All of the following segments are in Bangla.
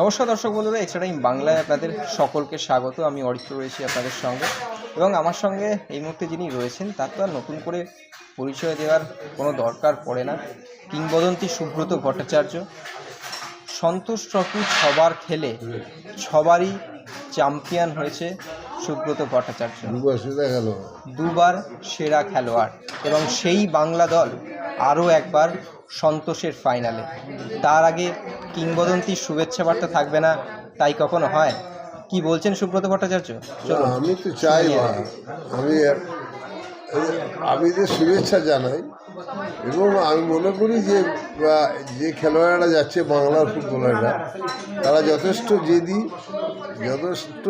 নমস্কার দর্শক বন্ধুরা এছাড়া আমি বাংলায় আপনাদের সকলকে স্বাগত। আমি অরিত্র রয়েছি আপনাদের সঙ্গে। এবং আমার সঙ্গে এই মুহূর্তে যিনি রয়েছেন তার তো আর নতুন করে পরিচয় দেওয়ার কোনো দরকার পড়ে না। কিংবদন্তি সুব্রত ভট্টাচার্য। সন্তোষ ট্রফি ছবার খেলে সবারই চ্যাম্পিয়ন হয়েছে সুব্রত ভট্টাচার্য। দুবার সেরা খেলোয়াড়। এবং সেই বাংলা দল আরও একবার সন্তোষের ফাইনালে তার আগে কিংবদন্তির শুভেচ্ছা বার্তা থাকবে না তাই কখনো হয়? কি বলছেন সুব্রত ভট্টাচার্য? আমি তো চাই আমি আমি যে শুভেচ্ছা জানাই এবং আমি মনে করি যে যে খেলোয়াড়রা যাচ্ছে বাংলার ফুটবলাররা, তারা যথেষ্ট জেদি, যথেষ্ট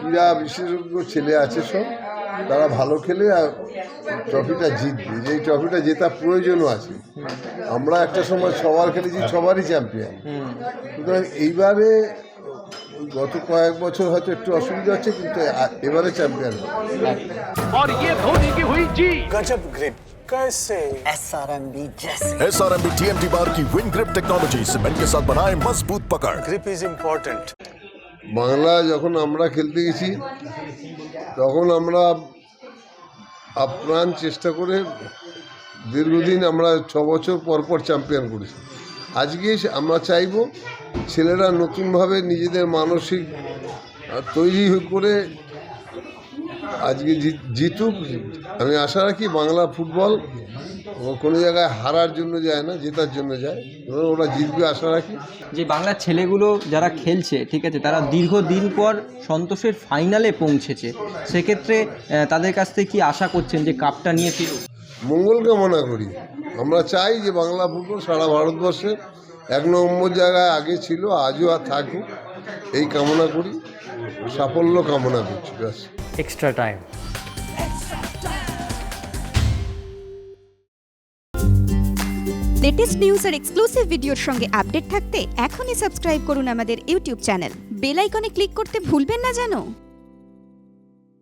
ক্রীড়া বিশেষজ্ঞ ছেলে আছে সব, তারা ভালো খেলে আর ট্রফিটা জিতবে। যে ট্রফিটা জেতা প্রয়োজনও আছে। আমরা একটা সময় সবার খেলেছি, সবারই চ্যাম্পিয়ন। সুতরাং এইবারে গত কয়েক বছর হয়তো একটু অসুবিধা হচ্ছে কিন্তু আ- এবারে চ্যাম্পিয়ন और ये धोनी की हुई जीत गजब ग्रिप कैसे एस आर एम बी जैसे S R M B T M T bar की विन ग्रिप टेक्नोलॉजी सीमेंट के साथ बनाए मजबूत पकड़ ग्रिप इज इम्पोर्टेंट বাংলা যখন আমরা খেলতে গেছি তখন আমরা আপ্রাণ চেষ্টা করে দীর্ঘদিন আমরা ছ বছর পর পর চ্যাম্পিয়ন করেছি আজকে আমরা চাইব ছেলেরা নতুনভাবে নিজেদের মানসিক তৈরি করে আজকে জিতুক। আমি আশা রাখি বাংলা ফুটবল কোনো জায়গায় হারার জন্য যায় না, জেতার জন্য যায়। ওরা জিতবে আশা রাখি। যে বাংলার ছেলেগুলো যারা খেলছে, ঠিক আছে, তারা দীর্ঘদিন পর সন্তোষের ফাইনালে পৌঁছেছে। সেক্ষেত্রে তাদের কাছ থেকে কি আশা করছেন যে কাপটা নিয়ে ফিরুক? মঙ্গল কামনা করি। আমরা চাই যে বাংলা ফুটবল সারা ভারতবর্ষে এক নম্বর জায়গায় আগে ছিল আজও আর থাকুক। এই কামনা করি সাফল্য কামনা করছি ব্যাস। এক্সট্রা টাইম লেটেস্ট নিউজ আর এক্সক্লুসিভ ভিডিওর সঙ্গে আপডেট থাকতে এখনই সাবস্ক্রাইব করুন আমাদের ইউটিউব চ্যানেল বেল আইকনে ক্লিক করতে ভুলবেন না জানো